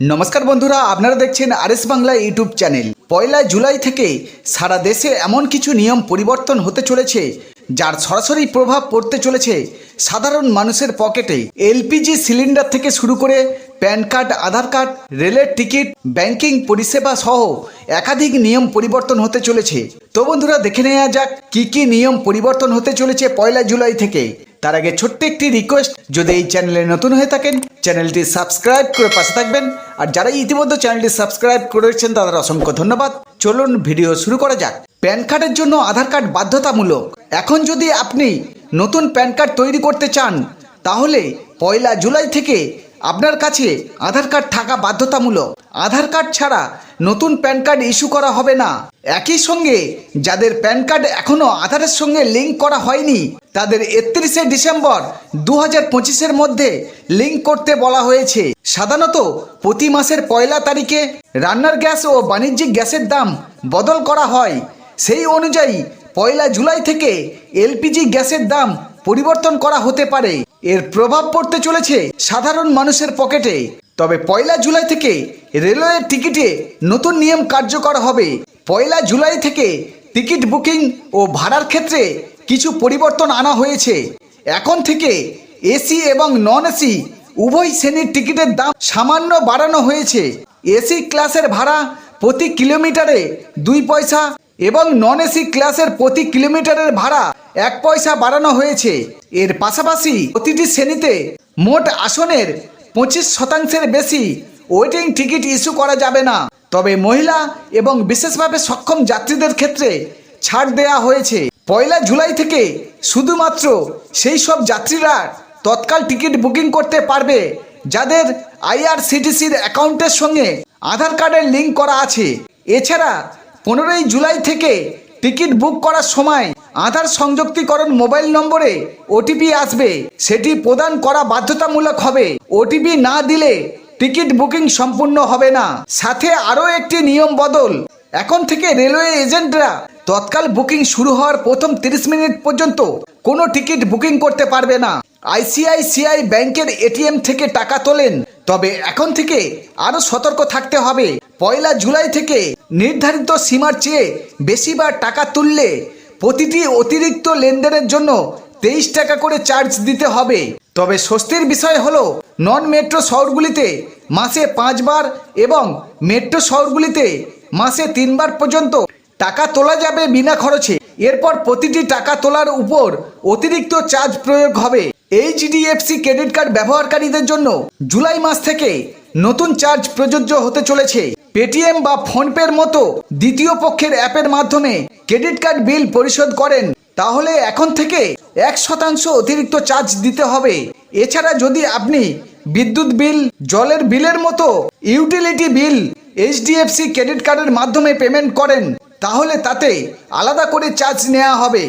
নমস্কার বন্ধুরা, আপনারা দেখছেন আরএস বাংলা ইউটিউব চ্যানেল। পয়লা জুলাই থেকে সারা দেশে এমন কিছু নিয়ম পরিবর্তন হতে চলেছে, যার সরাসরি প্রভাব পড়তে চলেছে সাধারণ মানুষের পকেটে। এলপিজি সিলিন্ডার থেকে শুরু করে প্যান কার্ড, আধার কার্ড, রেলের টিকিট, ব্যাংকিং পরিষেবা সহ একাধিক নিয়ম পরিবর্তন হতে চলেছে। তো বন্ধুরা, দেখে নেওয়া যাক কি কি নিয়ম পরিবর্তন হতে চলেছে পয়লা জুলাই থেকে। তার আগে ছোট্ট একটি রিকোয়েস্ট যদি এই চ্যানেলে নতুন হয়ে থাকেন চ্যানেলটি সাবস্ক্রাইব করে পাশে থাকবেন। আর যারা ইতিমধ্যে চ্যানেলটি সাবস্ক্রাইব করেছেন তাদের অসংখ্য ধন্যবাদ। চলুন ভিডিও শুরু করা যাক। প্যান কার্ডের জন্য আধার কার্ড বাধ্যতামূলক। এখন যদি আপনি নতুন প্যান কার্ড তৈরি করতে চান, তাহলে পয়লা জুলাই থেকে আপনার কাছে আধার কার্ড থাকা বাধ্যতামূলক। আধার কার্ড ছাড়া নতুন প্যান কার্ড ইস্যু করা হবে না। একই সঙ্গে, যাদের প্যান কার্ড এখনও আধারের সঙ্গে লিঙ্ক করা হয়নি, তাদের একত্রিশে ডিসেম্বর দু হাজার পঁচিশের মধ্যে লিঙ্ক করতে বলা হয়েছে। সাধারণত, প্রতি মাসের পয়লা তারিখে রান্নার গ্যাস ও বাণিজ্যিক গ্যাসের দাম বদল করা হয়। সেই অনুযায়ী, পয়লা জুলাই থেকে এলপিজি গ্যাসের দাম পরিবর্তন করা হতে পারে। এর প্রভাব পড়তে চলেছে সাধারণ মানুষের পকেটে। তবে পয়লা জুলাই থেকে রেলওয়ের টিকিটে নতুন নিয়ম কার্যকর হবে। পয়লা জুলাই থেকে টিকিট বুকিং ও ভাড়ার ক্ষেত্রে কিছু পরিবর্তন আনা হয়েছে। এখন থেকে এসি এবং নন এসি উভয় শ্রেণির টিকিটের দাম সামান্য বাড়ানো হয়েছে। এসি ক্লাসের ভাড়া প্রতি কিলোমিটারে দুই পয়সা এবং নন এসি ক্লাসের প্রতি কিলোমিটারের ভাড়া এক পয়সা বাড়ানো হয়েছে। এর পাশাপাশি প্রতিটি শ্রেণীতে মোট আসনের পঁচিশ শতাংশের বেশি ওয়েটিং টিকিট ইস্যু করা যাবে না। তবে মহিলা এবং বিশেষভাবে সক্ষম যাত্রীদের ক্ষেত্রে ছাড় দেয়া হয়েছে। পয়লা জুলাই থেকে শুধুমাত্র সেই সব যাত্রীরা তৎকাল টিকিট বুকিং করতে পারবে, যাদের আইআরসিটিসির অ্যাকাউন্টের সঙ্গে আধার কার্ডের লিঙ্ক করা আছে। এছাড়া পনেরোই জুলাই থেকে টিকিট বুক করার সময় আধার সংযুক্তিকরণ মোবাইল নম্বরে ওটিপি আসবে। সেটি প্রদান করা বাধ্যতামূলক হবে। ওটিপি না দিলে টিকিট বুকিং সম্পূর্ণ হবে না। সাথে আরও একটি নিয়ম বদল। এখন থেকে রেলওয়ে এজেন্টরা তৎকাল বুকিং শুরু হওয়ার প্রথম তিরিশ মিনিট পর্যন্ত কোনো টিকিট বুকিং করতে পারবে না। আইসিআইসিআই ব্যাংকের এটিএম থেকে টাকা তোলেন। তবে এখন থেকে আরও সতর্ক থাকতে হবে। পয়লা জুলাই থেকে নির্ধারিত সীমার চেয়ে বেশিবার টাকা তুললে প্রতিটি অতিরিক্ত লেনদেনের জন্য তেইশ টাকা করে চার্জ দিতে হবে। তবে স্বস্তির বিষয় হলো, নন মেট্রো শহরগুলিতে মাসে পাঁচবার এবং মেট্রো শহরগুলিতে মাসে তিনবার পর্যন্ত টাকা তোলা যাবে বিনা খরচে। এরপর প্রতিটি টাকা তোলার উপর অতিরিক্ত চার্জ প্রয়োগ হবে। এইচডিএফসি ক্রেডিট কার্ড ব্যবহারকারীদের জন্য জুলাই মাস থেকে নতুন চার্জ প্রযোজ্য হতে চলেছে। পেটিএম বা ফোনপের মতো দ্বিতীয় পক্ষের অ্যাপের মাধ্যমে ক্রেডিট কার্ড বিল পরিশোধ করেন, তাহলে এখন থেকে এক শতাংশ অতিরিক্ত চার্জ দিতে হবে। এছাড়া যদি আপনি বিদ্যুৎ বিল, জলের বিলের মতো ইউটিলিটি বিল এইচডিএফসি ক্রেডিট কার্ডের মাধ্যমে পেমেন্ট করেন, তাহলে তাতে আলাদা করে চার্জ নেওয়া হবে।